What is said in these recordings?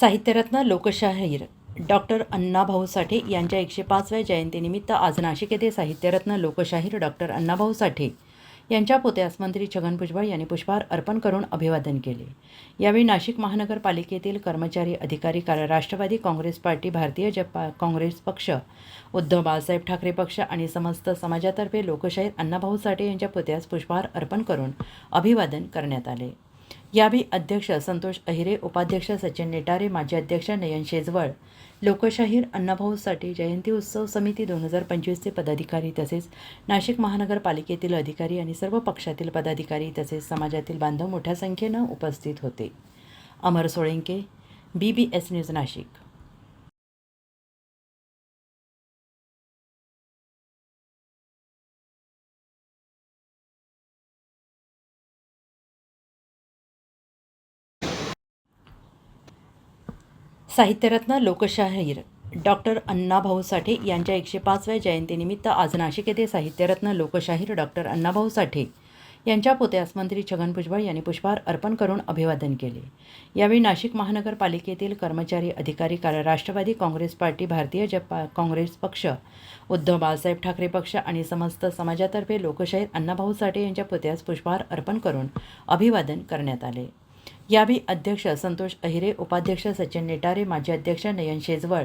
साहित्यरत्न लोकशाहीर डॉक्टर अण्णाभाऊ साठे यांच्या एकशे पाचव्या जयंतीनिमित्त आज नाशिक येथे साहित्यरत्न लोकशाहीर डॉक्टर अण्णाभाऊ साठे यांच्या पुतळ्यास मंत्री छगन भुजबळ यांनी पुष्पहार अर्पण करून अभिवादन केले. यावेळी नाशिक महानगरपालिकेतील कर्मचारी अधिकारी कार राष्ट्रवादी काँग्रेस पार्टी भारतीय जपा काँग्रेस पक्ष उद्धव बाळासाहेब ठाकरे पक्ष आणि समस्त समाजातर्फे लोकशाहीर अण्णाभाऊ साठे यांच्या पुतळ्यास पुष्पहार अर्पण करून अभिवादन करण्यात आले. यावेळी अध्यक्ष संतोष अहिरे उपाध्यक्ष सचिन नेटारे माजी अध्यक्ष नयन शेजवळ लोकशाहीर अण्णाभाऊसाठी जयंती उत्सव समिती दोन हजार पंचवीसचे पदाधिकारी तसेच नाशिक महानगरपालिकेतील अधिकारी आणि सर्व पक्षातील पदाधिकारी तसेच समाजातील बांधव मोठ्या संख्येनं उपस्थित होते. Amar Solanke B B S news Nashik. साहित्यरत्न लोकशाहीर डॉक्टर अण्णाभाऊ साठे यांच्या एकशे पाचव्या जयंतीनिमित्त आज नाशिक येथे साहित्यरत्न लोकशाहीर डॉक्टर अण्णाभाऊ साठे यांच्या पुतळ्यास मंत्री छगन भुजबळ यांनी पुष्पहार अर्पण करून अभिवादन केले. यावेळी नाशिक महानगरपालिकेतील कर्मचारी अधिकारी कार राष्ट्रवादी काँग्रेस पार्टी भारतीय जपा काँग्रेस पक्ष उद्धव बाळासाहेब ठाकरे पक्ष आणि समस्त समाजातर्फे लोकशाहीर अण्णाभाऊ साठे यांच्या पुतळ्यास पुष्पहार अर्पण करून अभिवादन करण्यात आले. यावेळी अध्यक्ष संतोष अहिरे उपाध्यक्ष सचिन नेटारे माजी अध्यक्ष नयन शेजवळ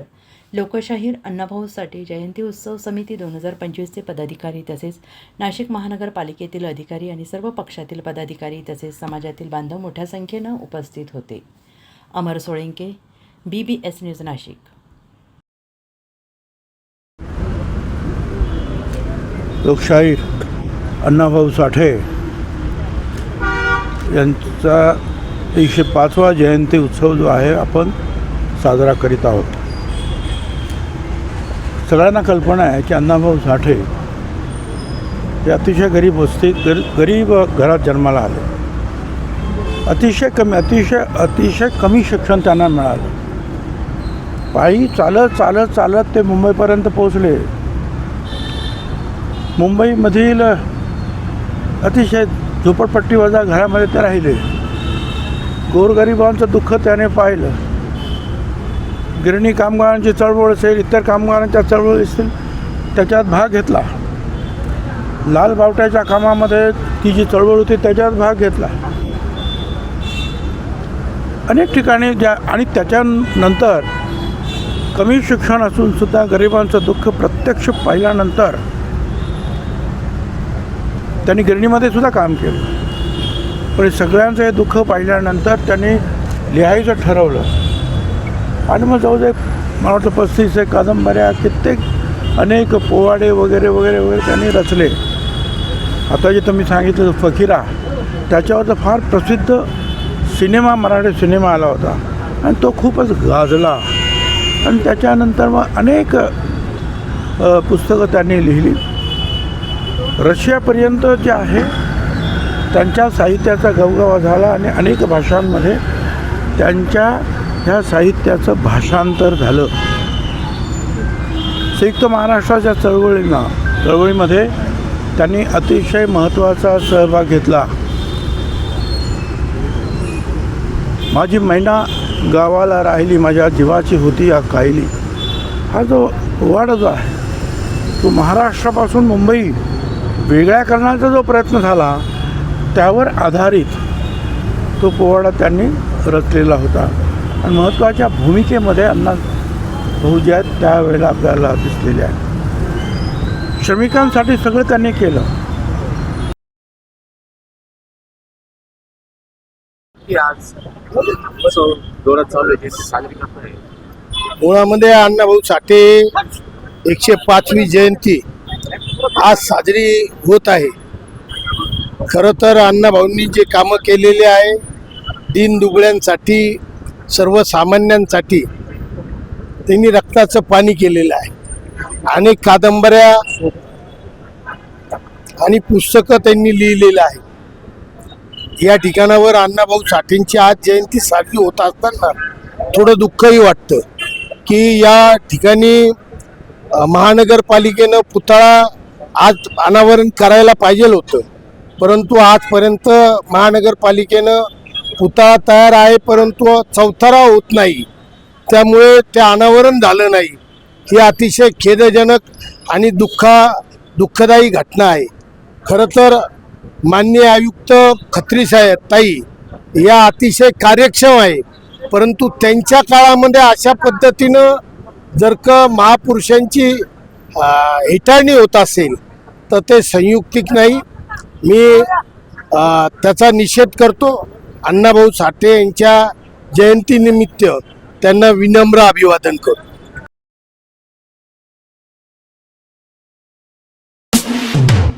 लोकशाहीर अण्णाभाऊ साठे जयंती उत्सव समिती दोन हजार पंचवीसचे पदाधिकारी तसेच नाशिक महानगरपालिकेतील अधिकारी आणि सर्व पक्षातील पदाधिकारी तसेच समाजातील बांधव मोठ्या संख्येनं उपस्थित होते. Amar Solanke B B S news Nashik. लोकशाहीर अण्णाभाऊ साठे यांचा एकशे पाचवा जयंती उत्सव जो आहे आपण साजरा करीत आहोत. सगळ्यांना कल्पना आहे की अण्णाभाऊ साठे हे अतिशय गरीब वस्ती गर गरीब घरात जन्माला आले. अतिशय कमी अतिशय अतिशय कमी शिक्षण त्यांना मिळालं. पायी चालत चालत चालत ते मुंबईपर्यंत पोहोचले. मुंबईमधील अतिशय झोपडपट्टीवजा घरामध्ये ते राहिले. गोरगरिबांचं दुःख त्याने पाहिलं. गिरणी कामगारांची चळवळ असेल इतर कामगारांच्या चळवळी असतील त्याच्यात भाग घेतला. लाल बावट्याच्या कामामध्ये ती जी चळवळ होती त्याच्यात भाग घेतला. अनेक ठिकाणी ज्या आणि त्याच्यानंतर कमी शिक्षण असूनसुद्धा गरिबांचं दुःख प्रत्यक्ष पाहिल्यानंतर त्यांनी गिरणीमध्ये सुद्धा काम केलं. पण हे सगळ्यांचं हे दुःख पाहिल्यानंतर त्यांनी लिहायचं ठरवलं. आणि मग जवळजवळ मला वाटतं पस्तीस एक कादंबऱ्या कित्येक अनेक पोवाडे वगैरे वगैरे वगैरे त्यांनी रचले. आता जे तुम्ही सांगितलं फकीरा त्याच्यावर तर फार प्रसिद्ध सिनेमा मराठी सिनेमा आला होता. आणि तो खूपच गाजला. आणि त्याच्यानंतर मग अनेक पुस्तकं त्यांनी लिहिली. रशियापर्यंत जे आहे त्यांच्या साहित्याचा गवगवा झाला आणि अनेक भाषांमध्ये त्यांच्या ह्या साहित्याचं भाषांतर झालं. संयुक्त महाराष्ट्राच्या चळवळींना चळवळीमध्ये त्यांनी अतिशय महत्त्वाचा सहभाग घेतला. माझी मैना गावाला राहिली माझ्या जीवाची होती या कायली. हा जो पोवाडा जो आहे तो महाराष्ट्रापासून मुंबई वेगळ्या करण्याचा जो प्रयत्न झाला त्यावर आधारित तो पोवाडा त्यांनी रचलेला होता. आणि महत्त्वाच्या भूमिकेमध्ये अण्णा भाऊ जे आहेत त्यावेळेला आपल्याला दिसलेले आहेत. श्रमिकांसाठी सगळं त्यांनी केलं. मुळामध्ये अण्णाभाऊ साठे एकशे पाचवी जयंती आज साजरी होत आहे. खरं तर अण्णाभाऊंनी जे कामं केलेले आहे दीन दुबळ्यांसाठी सर्वसामान्यांसाठी त्यांनी रक्ताचं पाणी केलेलं आहे. अनेक कादंबऱ्या आणि पुस्तकं त्यांनी लिहिलेलं आहे. या ठिकाणावर अण्णाभाऊ साठेंची आज जयंती साजरी होत असताना थोडं दुःखही वाटतं की या ठिकाणी महानगरपालिकेनं पुतळा आज अनावरण करायला पाहिजे होतं. परंतु आजपर्यंत महानगरपालिकेनं पुतळा तयार आहे परंतु चौथरा होत नाही. त्यामुळे ते अनावरण झालं नाही. ही अतिशय खेदजनक आणि दुःखा दुःखदायी घटना आहे. खरं तर माननीय आयुक्त खत्री साहेब ताई या अतिशय कार्यक्षम आहे. परंतु त्यांच्या काळामध्ये अशा पद्धतीनं जर का महापुरुषांची हिटाळणी होत असेल तर ते संयुक्तिक नाही. मी त्याचा निषेध करतो. अण्णाभाऊ साठे यांच्या जयंतीनिमित्त त्यांना विनम्र अभिवादन करतो.